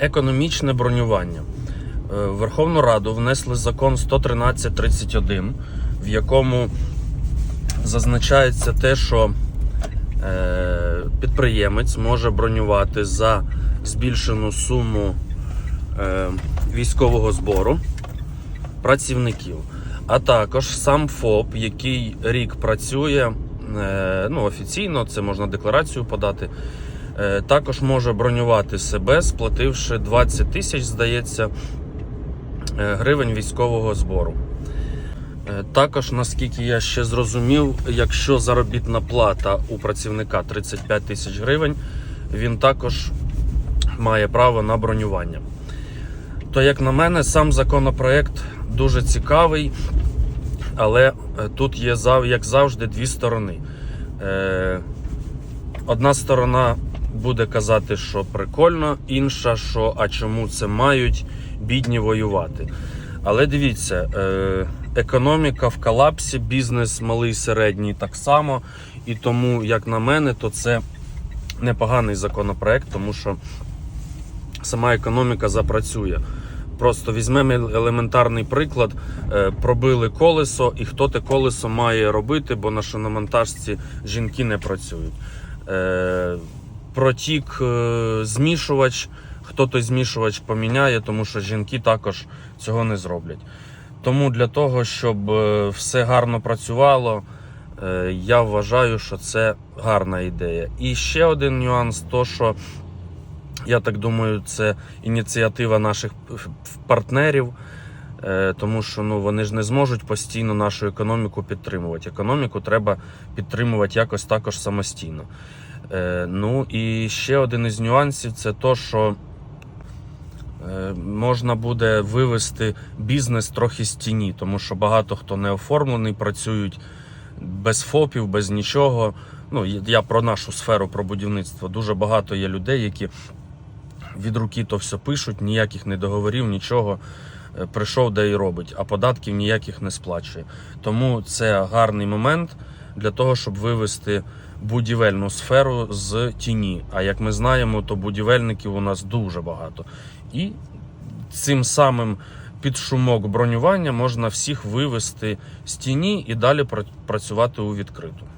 Економічне бронювання. Е, В Верховну Раду внесли закон 113.31, в якому зазначається те, що е, підприємець може бронювати за збільшену суму е, військового збору працівників. А також сам ФОП, який рік працює е, ну, офіційно, це можна декларацію подати. Е, Також може бронювати себе, сплативши 20 тисяч, здається, е, гривень військового збору. Е, Також, наскільки я ще зрозумів, якщо заробітна плата у працівника 35 тисяч гривень, він також має право на бронювання. То, як на мене, сам законопроект дуже цікавий, але тут є, як завжди, дві сторони. Одна сторона буде казати, що прикольно, інша, що а чому це мають бідні воювати. Але дивіться, е, економіка в колапсі, бізнес малий середній так само. І тому, як на мене, то це непоганий законопроект, тому що сама економіка запрацює. Просто візьмемо елементарний приклад: Е, пробили колесо, і хто те колесо має робити, бо на шиномонтажці жінки не працюють. Протік е, змішувач, хто той змішувач поміняє, тому що жінки також цього не зроблять. Тому для того, щоб е, все гарно працювало, е, я вважаю, що це гарна ідея. І ще один нюанс: то що я так думаю, це ініціатива наших партнерів, тому що ну, вони ж не зможуть постійно нашу економіку підтримувати. Економіку треба підтримувати якось також самостійно. Е, Ну і ще один із нюансів це то, що е, можна буде вивести бізнес трохи з тіні, тому що багато хто не оформлений, працюють без ФОПів, без нічого. Ну, я про нашу сферу, про будівництво. Дуже багато є людей, які від руки то все пишуть, ніяких не договорів, нічого. Е, Прийшов, де і робить, а податків ніяких не сплачує. Тому це гарний момент для того, щоб вивести будівельну сферу з тіні. А як ми знаємо, то будівельників у нас дуже багато. І цим самим під шумок бронювання можна всіх вивести з тіні і далі працювати у відкриту.